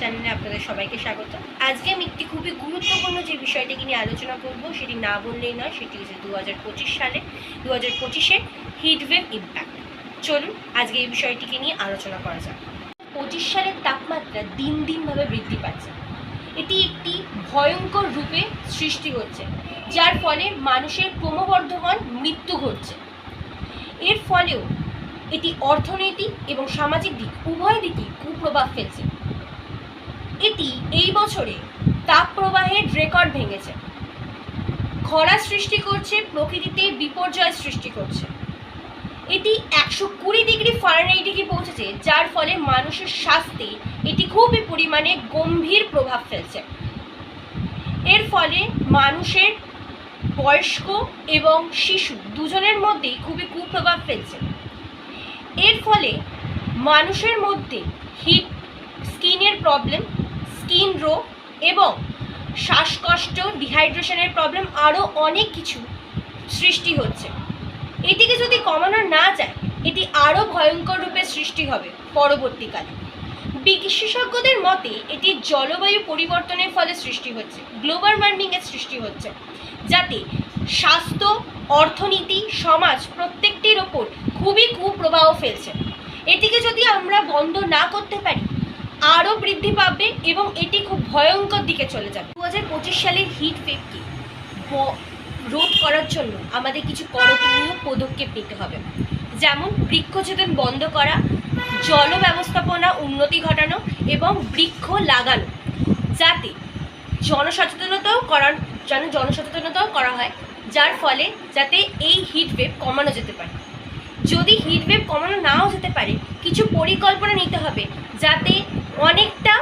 চ্যানেলে আপনাদের সবাইকে স্বাগত। আজকে আমি একটি খুবই গুরুত্বপূর্ণ যে বিষয়টিকে নিয়ে আলোচনা করব, সেটি না বললেই নয়, সেটি হচ্ছে দু হাজার পঁচিশ সালে দু হাজার পঁচিশের হিটওয়েভ ইম্প্যাক্ট চলুন, আজকে এই বিষয়টিকে নিয়ে আলোচনা করা যাক। পঁচিশ সালের তাপমাত্রা দিন দিনভাবে বৃদ্ধি পাচ্ছে। এটি একটি ভয়ঙ্কর রূপে সৃষ্টি হচ্ছে, যার ফলে মানুষের ক্রমবর্ধমান মৃত্যু ঘটছে। এর ফলেও এটি অর্থনৈতিক এবং সামাজিক দিক, উভয় দিকই কুপ্রভাব ফেলছে। এটি এই বছরে তাপ প্রবাহের রেকর্ড ভেঙেছে। খরা সৃষ্টি করছে, প্রকৃতিতে বিপর্যয় সৃষ্টি করছে। এটি একশো কুড়ি ডিগ্রি ফারেনহাইটে গিয়ে পৌঁছেছে, যার ফলে মানুষের স্বাস্থ্যে এটি খুবই পরিমাণে গম্ভীর প্রভাব ফেলছে। এর ফলে মানুষের বয়স্ক এবং শিশু দুজনের মধ্যেই খুবই কুপ্রভাব ফেলছে। এর ফলে মানুষের মধ্যে হিট স্কিনের প্রবলেম স্কিন রোগ এবং শ্বাসকষ্ট ডিহাইড্রেশনের প্রবলেম আরও অনেক কিছু সৃষ্টি হচ্ছে। এটিকে যদি কমানো না যায়, এটি আরও ভয়ঙ্কর রূপে সৃষ্টি হবে পরবর্তীকালে। বিশেষজ্ঞদের মতে, এটি জলবায়ু পরিবর্তনের ফলে সৃষ্টি হচ্ছে, গ্লোবাল ওয়ার্মিংয়ের সৃষ্টি হচ্ছে, যাতে স্বাস্থ্য, অর্থনীতি, সমাজ প্রত্যেকটির ওপর খুবই কুপ্রভাব ফেলছে। এটিকে যদি আমরা বন্ধ না করতে পারি আরও বৃদ্ধি পাবে এবং এটি খুব ভয়ঙ্কর দিকে চলে যাবে। দু হাজার পঁচিশ সালের হিট ওয়েভকে রোধ করার জন্য আমাদের কিছু করণীয় পদক্ষেপ নিতে হবে। যেমন বৃক্ষছেদন বন্ধ করা, জল ব্যবস্থাপনা উন্নতি ঘটানো এবং বৃক্ষ লাগানো, যাতে জনসচেতনতাও করার যেন জনসচেতনতাও করা হয়, যার ফলে যাতে এই হিট ওয়েভ কমানো যেতে পারে। যদি হিটওয়েভ কমানো নাও যেতে পারে, কিছু পরিকল্পনা নিতে হবে যাতে অনেকটা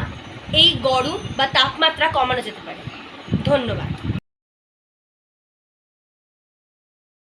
এই গরম বা তাপমাত্রা কমানো যেতে পারে। ধন্যবাদ।